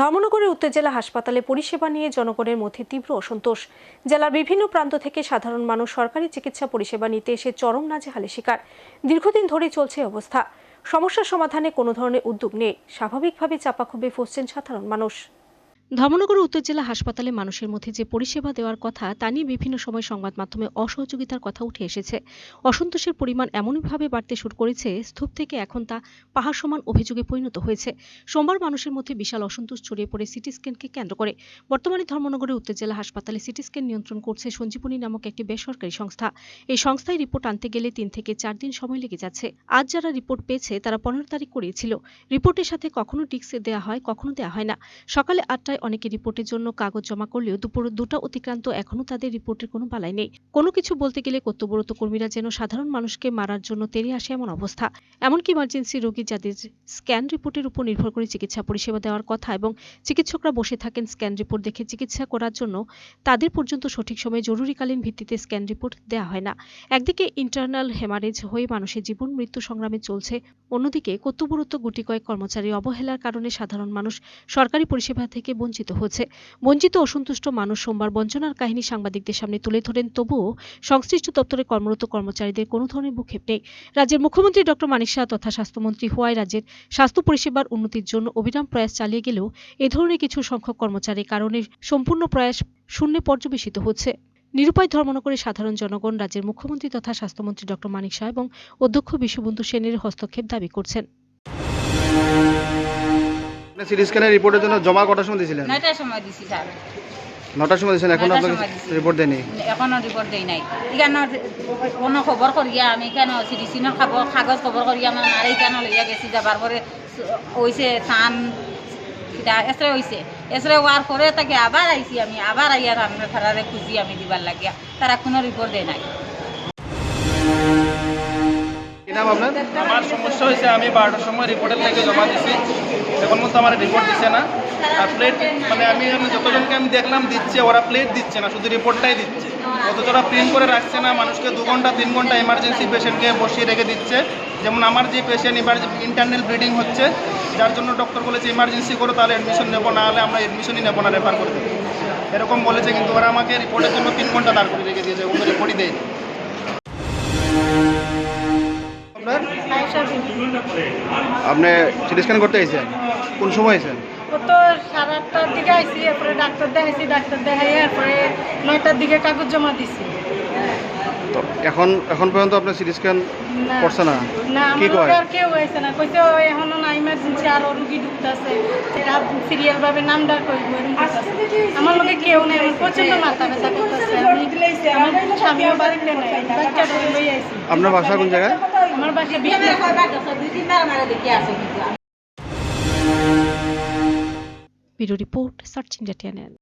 ধর্মনগরের উত্তর জেলা হাসপাতালে পরিষেবা নিয়ে জনগণের মধ্যে তীব্র অসন্তোষ। জেলার বিভিন্ন প্রান্ত থেকে সাধারণ মানুষ সরকারি চিকিৎসা পরিষেবা নিতে এসে চরম নাজে হালে শিকার। দীর্ঘদিন ধরে চলছে অবস্থা। সমস্যা সমাধানে কোনো ধরনের উদ্যোগ নেই। স্বাভাবিকভাবে চাপা ক্ষোভে ফসছেন সাধারণ মানুষ। ধর্মনগর উত্তর জেলা হাসপাতালে মানুষের মধ্যে যে পরিষেবা দেওয়ার কথা, তা নিয়ে বিভিন্ন সময় সংবাদ মাধ্যমে অসহযোগিতার কথা উঠে এসেছে। অসন্তোষের পরিমাণ এমনভাবে বাড়তে শুরু করেছে, স্তূপ থেকে এখন তা পাহাড় সমান অভিযোগে পরিণত হয়েছে। সোমবার মানুষের মধ্যে বিশাল অসন্তোষ ছড়িয়ে পড়ে সিটি স্ক্যানকে কেন্দ্র করে। বর্তমানে ধর্মনগরের উত্তর জেলা হাসপাতালে সিটি স্ক্যান নিয়ন্ত্রণ করছে সঞ্জীবনী নামক একটি বেসরকারি সংস্থা। এই সংস্থায় রিপোর্ট আনতে গেলে তিন থেকে চার দিন সময় লেগে যাচ্ছে। আজ যারা রিপোর্ট পেয়েছে, তারা পনেরো তারিখ করিয়েছিল রিপোর্টের সাথে কখনো টিক্স দেওয়া হয়, কখনো দেওয়া হয় না। সকালে আটটায় অনেকে রিপোর্টের জন্য কাগজ জমা করলেও দুপুর দুটা অতিক্রান্ত এখনও তাদের রিপোর্টের কোনো বালাই নেই। কোনো কিছু বলতে গেলে কর্তব্যরত কর্মীরা যেন সাধারণ মানুষকে মারার জন্য তেড়ে আসে এমন অবস্থা। এমনকি ইমার্জেন্সি রোগী যাদের স্ক্যান রিপোর্টের উপর নির্ভর করে চিকিৎসা পরিষেবা দেওয়ার কথা এবং চিকিৎসকরা বসে থাকেন স্ক্যান রিপোর্ট দেখে চিকিৎসা করার জন্য, তাদের পর্যন্ত সঠিক সময়ে জরুরিকালীন ভিত্তিতে স্ক্যান রিপোর্ট দেওয়া হয় না। একদিকে ইন্টারনাল হেমারেজ হয়ে মানুষের জীবন মৃত্যু সংগ্রামে চলছে, অন্যদিকে কর্তব্যরত গুটি কয়েক কর্মচারী অবহেলার কারণে সাধারণ মানুষ সরকারি পরিষেবা থেকে বঞ্চিত হচ্ছে। বঞ্চিত অসন্তুষ্ট মানুষ সোমবার বঞ্চনার কাহিনী সাংবাদিকদের সামনে তুলে ধরেন, তবুও সংশ্লিষ্ট দপ্তরে কর্মরত কর্মচারীদের কোনো ধরনের ভূক্ষেপ নেই। রাজ্যের মুখ্যমন্ত্রী ডক্টর মানিক শাহ তথা স্বাস্থ্যমন্ত্রী হওয়ায় রাজ্যের স্বাস্থ্য পরিষেবার উন্নতির জন্য অবিরাম প্রয়াস চালিয়ে গেলেও এ ধরনের কিছু সংখ্যক কর্মচারীর কারণে সম্পূর্ণ প্রয়াস শূন্যে পর্যবেসিত হচ্ছে। নিরুপায় ধর্মনগরের সাধারণ জনগণ রাজ্যের মুখ্যমন্ত্রী তথা স্বাস্থ্যমন্ত্রী ডক্টর মানিক শাহ এবং অধ্যক্ষ বিশ্ববন্ধু সেনের হস্তক্ষেপ দাবি করছেন। সিটি স্ক্যানের রিপোর্টের জন্য জমা কটার সময় দিয়েছিলেন নয়টার সময় দিছি স্যার। নটার সময় দিয়েছেন এখন আপনাকে রিপোর্ট দেয়নি? এখনও রিপোর্ট দেই নাই। এখানে কোনো খবর করিয়া আমি কেন সিডিসিনের খবর কাগজ খবর করিয়া আমার মারে কেন লইয়া গেছি যাবার পরে হইছে টান কিটা এসরে হইছে এসরে হওয়ার পরে তাকে আবার আইছি আমি আবার আইয়া রান্নার ফারারে খুঁজি আমি দিবার লাগিয়া। তারা কোনো রিপোর্ট দেয় নাই। নাম আপনার? আমার সমস্যা হয়েছে, আমি বারোটার সময় রিপোর্টের থেকে জমা দিছি। এখন মতো আমার রিপোর্ট দিচ্ছে না। আর প্লেট মানে আমি যতজনকে আমি দেখলাম দিচ্ছে, ওরা প্লেট দিচ্ছে না, শুধু রিপোর্টটাই দিচ্ছে। অথচ ওরা প্রিন্ট করে রাখছে না, মানুষকে দু ঘণ্টা, তিন ঘণ্টা এমার্জেন্সি পেশেন্টকে বসিয়ে রেখে দিচ্ছে। যেমন আমার যে পেশেন্ট ইন্টারনাল ব্লিডিং হচ্ছে, যার জন্য ডক্টর বলেছে ইমার্জেন্সি করো, তাহলে অ্যাডমিশন নেব, না হলে আমরা অ্যাডমিশনই নেব না রেফার করে দেবো এরকম বলেছে, কিন্তু ওরা আমাকে রিপোর্টের জন্য তিন ঘণ্টা দাঁড় করে রেখে দিয়েছে ওগুলো রিপোর্টই দেয়নি। আপনার আপনি সিটি স্ক্যান করতে এসেছেন কোন সময় তো সাড়ে আটটার দিকে আইসি এরপরে ডাক্তার দেখাইছি ডাক্তার দেখাই এরপরে নয়টার দিকে কাগজ জমা দিছি। তো এখন এখন পর্যন্ত আপনার সিটি স্ক্যান করছে না? না কি কয়? আর কেউ আইছে না। কইছে এখনও না ইমার্জেন্সি আরও রুগী ঢুকতেছে। এটা সিরিয়াল ভাবে নাম ডাক আমার লোকে কেউ নেই আমার প্রচণ্ড মাথা ব্যথা করতেছে। আমি স্বামীও বাড়িতে নাই বাচ্চাটা লই আইছি। আপনার বাসা কোন জায়গায়? আমার বাসা বিষ্ণু দুই তিন বার আমার দেখিয়ে আছে ব্যুরো রিপোর্ট সার্চ ইন্ডিয়া